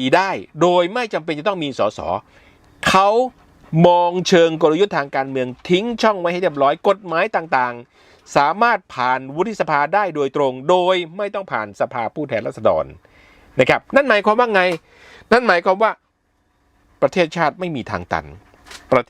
ีได้ โดยไม่จำเป็นจะต้องมีสสเขามองเชิงกลยุทธ์ทางการเมืองทิ้งช่องไว้ให้เรียบร้อยกฎหมายต่างๆ สามารถผ่านวุฒิสภาได้โดยตรง โดยไม่ต้องผ่านสภาผู้แทนราษฎรนะครับ นั่นหมายความว่าไง นั่นหมายความว่าประเทศชาติไม่มีทางตันประ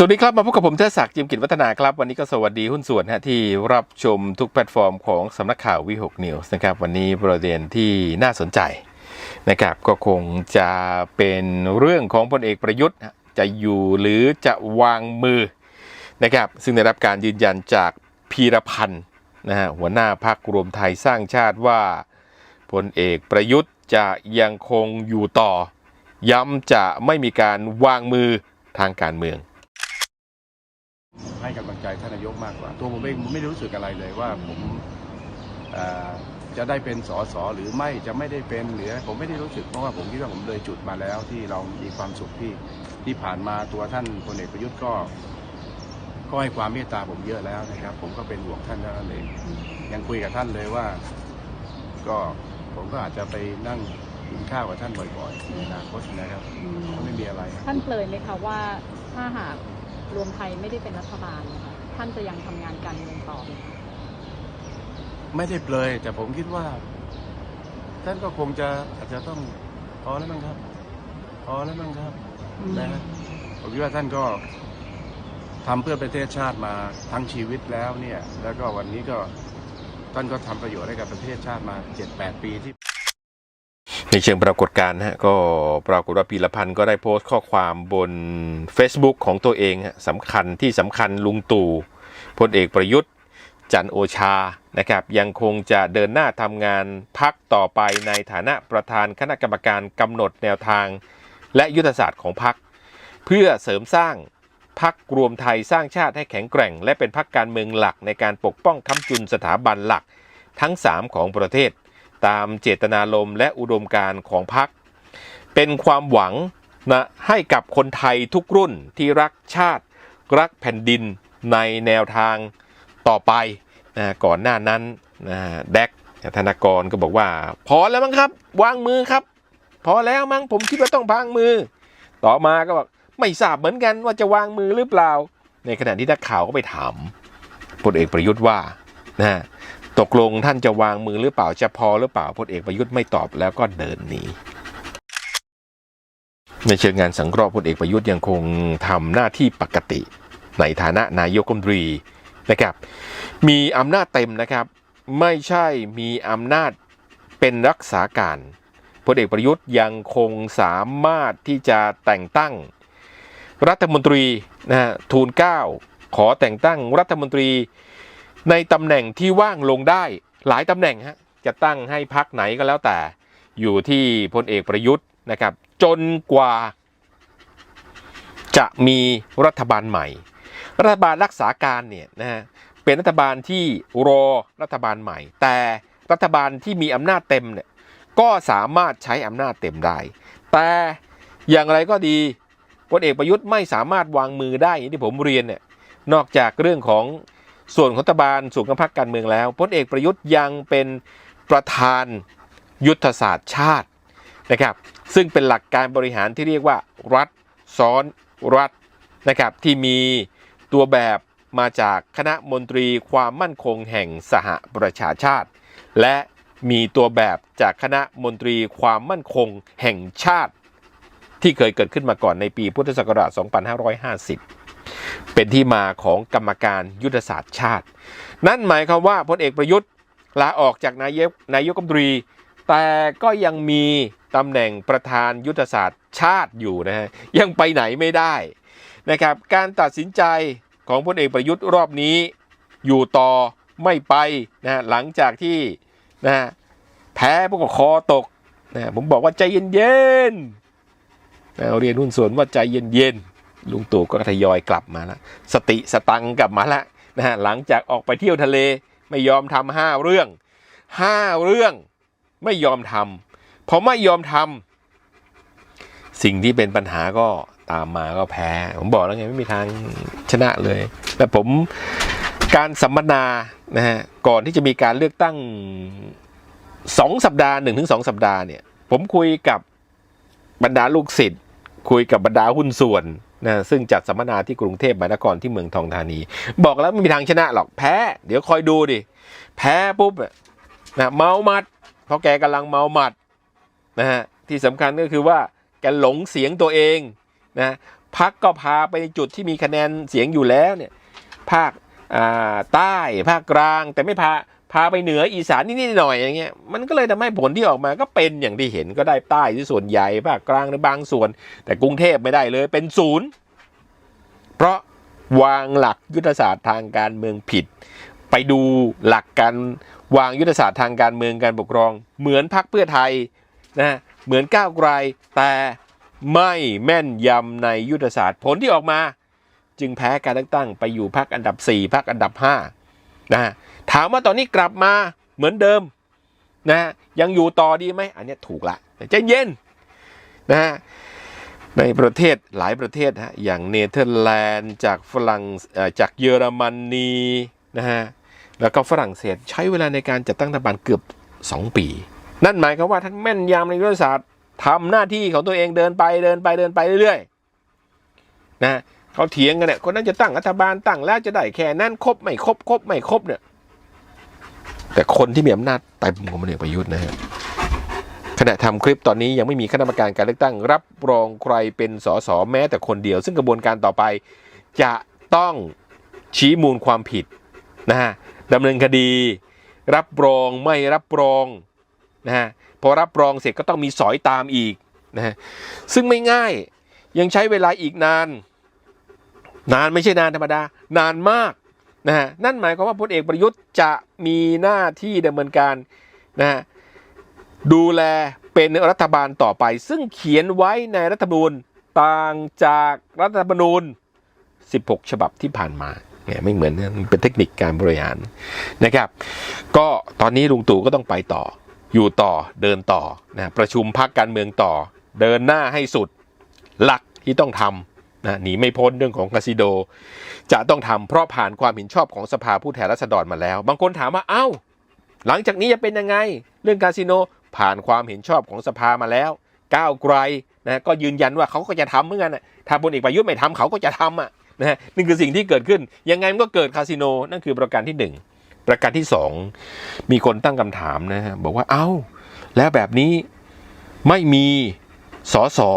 สวัสดีครับ มาพบกับผมเทศศักดิ์จิมกิจวัฒนาครับ วันนี้ก็สวัสดีหุ้นส่วนฮะที่รับชมทุกแพลตฟอร์มของสำนักข่าววิหกนิวส์นะครับ วันนี้ประเด็นที่น่าสนใจนะครับ ก็คงจะเป็นเรื่องของพลเอกประยุทธ์ จะอยู่หรือจะวางมือนะครับ ซึ่งได้รับการยืนยันจากพีรพันธ์นะฮะหัวหน้าพักรวมไทยสร้างชาติว่าพลเอกประยุทธ์จะยังคงอยู่ต่อ ย้ำจะไม่มีการวางมือทางการเมือง ให้กำลังใจท่านนายกมากกว่า ตัวผมเองผมไม่รู้สึกอะไรเลยว่าผมเอ่อจะได้เป็นสสหรือไม่จะไม่ได้เป็นหรือผมไม่ได้รู้สึกเพราะว่าผมคิดว่าผมเลยจุดมาแล้วที่เรามีความสุขที่ที่ผ่านมาตัวท่านพลเอกประยุทธ์ก็ ก็ให้ความเมตตาผมเยอะแล้วนะครับ ผมก็เป็นห่วงท่านเท่านั้นเองยังคุยกับท่านเลยว่า ก็ผมก็อาจจะไปนั่งกินข้าวกับท่านบ่อยๆในอนาคตนะครับไม่มีอะไรครับท่านเปลยไหมคะว่าถ้าหาก รวมไทยไม่ได้เป็นรัฐบาลนะคะท่านจะยังทำงานการเมืองต่อไหมคะไม่ได้เปลย แต่ผมคิดว่า ท่านก็คงจะอาจจะต้องพอแล้วมั้งครับพอแล้วมั้งครับนะฮะผมคิดว่าท่านก็ทำเพื่อประเทศชาติมาทั้งชีวิตแล้วเนี่ย แล้วก็วันนี้ก็ท่านก็ทำประโยชน์ให้กับประเทศชาติมาเจ็ดแปดปีที่ ในเชิงปรากฏการณ์นะฮะก็ปรากฏว่าพีรพันธ์ก็ได้โพสต์ข้อความบน Facebook ของตัวเองฮะสำคัญที่สำคัญลุงตู่พลเอกประยุทธ์จันโอชานะครับยังคงจะเดินหน้าทำงานพักต่อไปในฐานะประธานคณะกรรมการกำหนดแนวทาง และยุทธศาสตร์ของพัก เพื่อเสริมสร้างพักรวมไทยสร้างชาติให้แข็งแกร่ง และเป็นพักการเมืองหลักในการปกป้องค้ำจุนสถาบันหลักทั้ง 3 ของประเทศ ตามเจตนารมณ์และอุดมการณ์ของพรรคเป็นความหวังนะให้กับคนไทยทุกรุ่นที่รักชาติรักแผ่นดินในแนวทางต่อไปนะก่อนหน้านั้นนะแดกธนากรก็บอกว่า พอแล้วมั้งครับ วางมือครับ พอแล้วมั้งผมคิดว่าต้องวางมือ ต่อมาก็บอกไม่ทราบเหมือนกันว่าจะวางมือหรือเปล่า ในขณะที่นักข่าวก็ไปถามพลเอกประยุทธ์ว่านะ ตกลงท่านจะวางมือหรือเปล่าจะพอหรือเปล่าพลเอกประยุทธ์ไม่ตอบแล้วก็เดินหนีในเชิงงานสังเคราะห์พลเอกประยุทธ์ยังคงทำหน้าที่ปกติ ในฐานะนายกรัฐมนตรีนะครับ มีอำนาจเต็มนะครับ ไม่ใช่มีอำนาจเป็นรักษาการพลเอกประยุทธ์ยังคงสามารถที่จะแต่งตั้งรัฐมนตรีนะฮะทูลเก้าขอแต่งตั้งรัฐมนตรี ในตำแหน่งที่ว่างลงได้หลายตำแหน่งฮะจะตั้งให้พักไหนก็แล้วแต่ อยู่ที่พลเอกประยุทธ์นะครับ จนกว่า จะมีรัฐบาลใหม่ รัฐบาลรักษาการเนี่ยนะฮะเป็นรัฐบาลที่รอรัฐบาลใหม่ แต่รัฐบาลที่มีอำนาจเต็มเนี่ยก็สามารถใช้อำนาจเต็มได้ แต่อย่างไรก็ดีพลเอกประยุทธ์ไม่สามารถวางมือได้อย่างที่ผมเรียนเนี่ยนอกจากเรื่องของ ส่วนของรัฐบาลส่วนของพรรคการเมืองแล้วพลเอกประยุทธ์ยังเป็นประธานยุทธศาสตร์ชาตินะครับ ซึ่งเป็นหลักการบริหารที่เรียกว่า รัฐซ้อนรัฐนะครับที่มีตัวแบบมาจากคณะมนตรีความมั่นคงแห่งสหประชาชาติ และมีตัวแบบจากคณะมนตรีความมั่นคงแห่งชาติ ที่เคยเกิดขึ้นมาก่อนในปีพุทธศักราช 2550 เป็นที่มาของกรรมการยุทธศาสตร์ชาติ นั่นหมายความว่าพลเอกประยุทธ์ลาออกจากนายกนายกรัฐมนตรี แต่ก็ยังมีตำแหน่งประธานยุทธศาสตร์ชาติอยู่นะฮะยังไปไหนไม่ได้นะครับการตัดสินใจของพลเอกประยุทธ์รอบนี้อยู่ต่อไม่ไปนะหลังจากที่นะแพ้พวกคอตกนะฮะผมบอกว่าใจเย็นๆนะเรียนหุ้นส่วนว่าใจเย็นๆ ลุงตู่ก็ทยอยกลับมาแล้วสติสตังค์กลับมาแล้วนะฮะหลังจากออกไปเที่ยวทะเลไม่ยอมทำห้าเรื่องห้าเรื่องไม่ยอมทำพอไม่ยอมทำสิ่งที่เป็นปัญหาก็ตามมาก็แพ้ ผมบอกแล้วไงไม่มีทางชนะเลยแต่ผมการสัมมนานะฮะก่อนที่จะมีการเลือกตั้งสองสัปดาห์หนึ่งถึงสองสัปดาห์เนี่ย ผมคุยกับบรรดาลูกศิษย์คุยกับบรรดาหุ้นส่วน นะซึ่งจัดสัมมนาที่กรุงเทพมหานครที่เมืองทองธานี บอกแล้วไม่มีทางชนะหรอกแพ้ เดี๋ยวคอยดูดิ แพ้ปุ๊บนะเมาหมัด เพราะแกกำลังเมาหมัดนะฮะที่สำคัญก็คือว่าแกหลงเสียงตัวเองนะพักก็พาไปในจุดที่มีคะแนนเสียงอยู่แล้วเนี่ยภาคใต้ภาคกลางแต่ไม่พา พาไปเหนืออีสานนิดๆหน่อยอย่างเงี้ยมันก็เลยทำให้ผลที่ออกมาก็เป็นอย่างที่เห็นก็ได้ใต้ที่ส่วนใหญ่ภาคกลางในบางส่วน แต่กรุงเทพไม่ได้เลยเป็นศูนย์เพราะวางหลักยุทธศาสตร์ทางการเมืองผิด ไปดูหลักการวางยุทธศาสตร์ทางการเมืองการปกครอง เหมือนพรรคเพื่อไทยนะเหมือนก้าวไกลแต่ไม่แม่นยำในยุทธศาสตร์ผลที่ออกมา จึงแพ้การเลือกตั้งไปอยู่พรรคอันดับ 4พรรคอันดับ5นะ ถามว่าตอนนี้กลับมาเหมือนเดิมนะยังอยู่ต่อดีไหมอันนี้ถูกละใจเย็นนะฮะในประเทศหลายประเทศฮะอย่างเนเธอร์แลนด์จากฝรั่งจากเยอรมนีนะฮะแล้วก็ฝรั่งเศสใช้เวลาในการจัดตั้งรัฐบาลเกือบ 2 ปี นั่นหมายความว่าท่านแม่นยำในยุทธศาสตร์ทำหน้าที่ของตัวเองเดินไปเดินไปเดินไปเรื่อยๆนะเขาเถียงกันเนี่ยคนนั้นจะตั้งรัฐบาลตั้งแล้วจะได้แค่นั้นครบไม่ครบครบไม่ครบเนี่ย แต่คนที่มีอำนาจเต็มของพลเอกประยุทธ์นะฮะขณะทำคลิปตอนนี้ยังไม่มีคณะกรรมการการเลือกตั้ง รับรองใครเป็นสสแม้แต่คนเดียว ซึ่งกระบวนการต่อไปจะต้องชี้มูลความผิดนะฮะดำเนินคดี รับรองไม่รับรองนะฮะพอรับรองเสร็จก็ต้องมีสอยตามอีกนะฮะซึ่งไม่ง่ายยังใช้เวลาอีกนาน นานไม่ใช่นานธรรมดา นานมาก นะฮะนั่นหมายความว่าพลเอกประยุทธ์จะมีหน้าที่ดำเนินการนะฮะดูแลเป็นรัฐบาลต่อไป ซึ่งเขียนไว้ในรัฐธรรมนูญต่างจากรัฐธรรมนูญ 16 ฉบับที่ผ่านมาเนี่ยไม่เหมือนนะมันเป็นเทคนิคการบริหารนะครับ ก็ตอนนี้ลุงตู่ก็ต้องไปต่อ อยู่ต่อเดินต่อนะประชุมพักการเมืองต่อ เดินหน้าให้สุดหลักที่ต้องทำ นะหนีไม่พ้นเรื่องของคาสิโด จะต้องทำเพราะผ่านความเห็นชอบของสภาผู้แทนราษฎรมาแล้ว บางคนถามว่าเอ้า หลังจากนี้จะเป็นยังไง เรื่องคาสิโนผ่านความเห็นชอบของสภามาแล้วก้าวไกลนะก็ยืนยันว่าเขาก็จะทำเหมือนกันน่ะถ้าพลเอกประยุทธ์ไม่ทำเขาก็จะทำอะนะนี่คือสิ่งที่เกิดขึ้น ยังไงมันก็เกิดคาสิโนนั่นคือประการที่หนึ่งประการที่สองมีคนตั้งคำถามนะฮะบอกว่าเอ้า แล้วแบบนี้ไม่มีสอสอ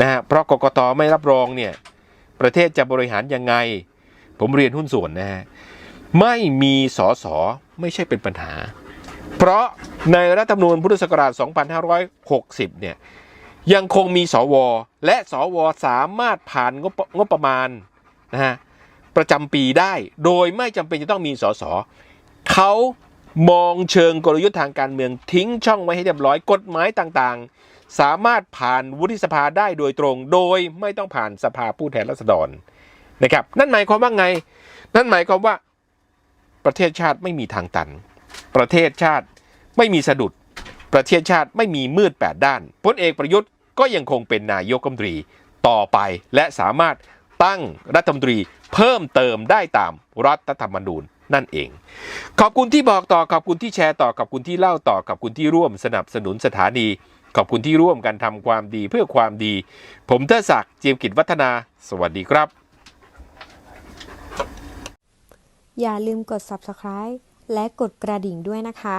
นะฮะเพราะกกตไม่รับรองเนี่ยประเทศจะบริหารยังไง ผมเรียนหุ้นส่วนนะฮะไม่มีสอสอไม่ใช่เป็นปัญหา เพราะในรัฐธรรมนูญพุทธศักราช 2560 เนี่ยยังคงมีสว และสวสามารถผ่านงบงบประมาณนะฮะประจำปีได้โดยไม่จำเป็นจะต้องมีสสเขามองเชิงกลยุทธ์ทางการเมืองทิ้งช่องไว้ให้เรียบร้อยกฎหมายต่างๆ สามารถผ่านวุฒิสภาได้โดยตรง โดยไม่ต้องผ่านสภาผู้แทนราษฎรนะครับ นั่นหมายความว่าไง นั่นหมายความว่าประเทศชาติไม่มีทางตัน ประเทศชาติไม่มีสะดุด ประเทศชาติไม่มีมืดแปดด้านพลเอกประยุทธ์ก็ยังคงเป็นนายกรัฐมนตรีต่อไปและสามารถตั้งรัฐมนตรีเพิ่มเติมได้ตามรัฐธรรมนูญนั่นเอง ขอบคุณที่บอกต่อขอบคุณที่แชร์ต่อขอบคุณที่เล่าต่อขอบคุณที่ร่วมสนับสนุนสถานี ขอบคุณที่ร่วมกันทำความดีเพื่อความดี ผมเทศักดิ์เจียมกิจวัฒนา สวัสดีครับ อย่าลืมกด subscribe และกดกระดิ่งด้วยนะคะ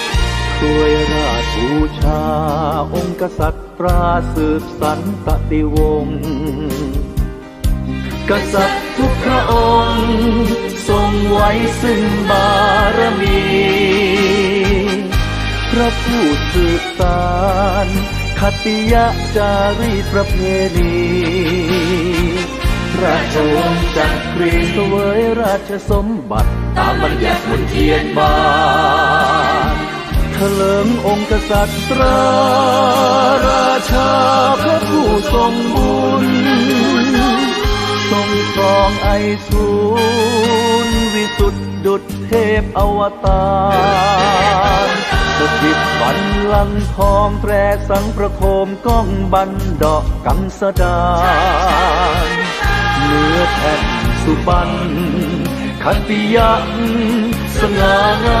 ทสวยราชบูชา องค์กษัตริย์ตราสืบสันตติวงศ์กษัตริย์ทุกพระองค์ ทรงไว้ซึ่งบารมี พระผู้สืบสารคติยะจารีประเพณีราชวงศ์จักรีเสวยราชสมบัติ ตามบัญญัติมนเทียนบา ถลิงองค์กษัตริย์ราราชาพระผู้ทรงบุญ ทรงครองไอสูรวิสุทธิดุจเทพอวตารสถิตบันลังทองแตรสังประโคมก้องบันดอกกังสดานเนื้อแผ่นสุบันขันติยักสง่างา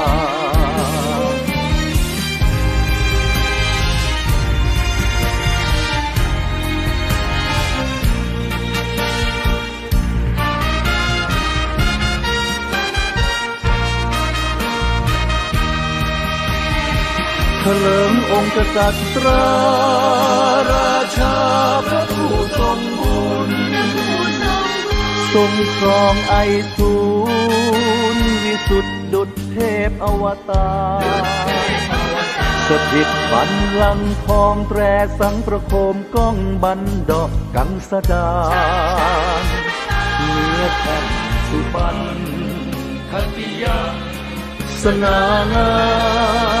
เถลิงองค์กษัตริย์ราราชาพระผู้ทรงบุญทรงครองไอสูรวิสุทธิดุจเทพอวตารสถิตบันลังทองแตรสังประโคมก้องบันดอกกังสดาเนื้อแผ่นสุบันคติยาสง่างาม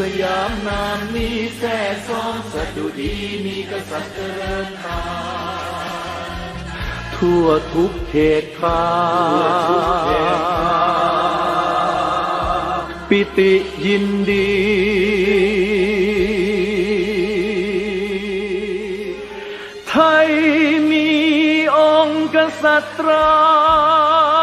สยามนามนี้แท่ซ้องสดุดีมีกษัตริย์เจริญตาทั่วทุกเขตคาปิติยินดี ไทยมีองค์กษัตรา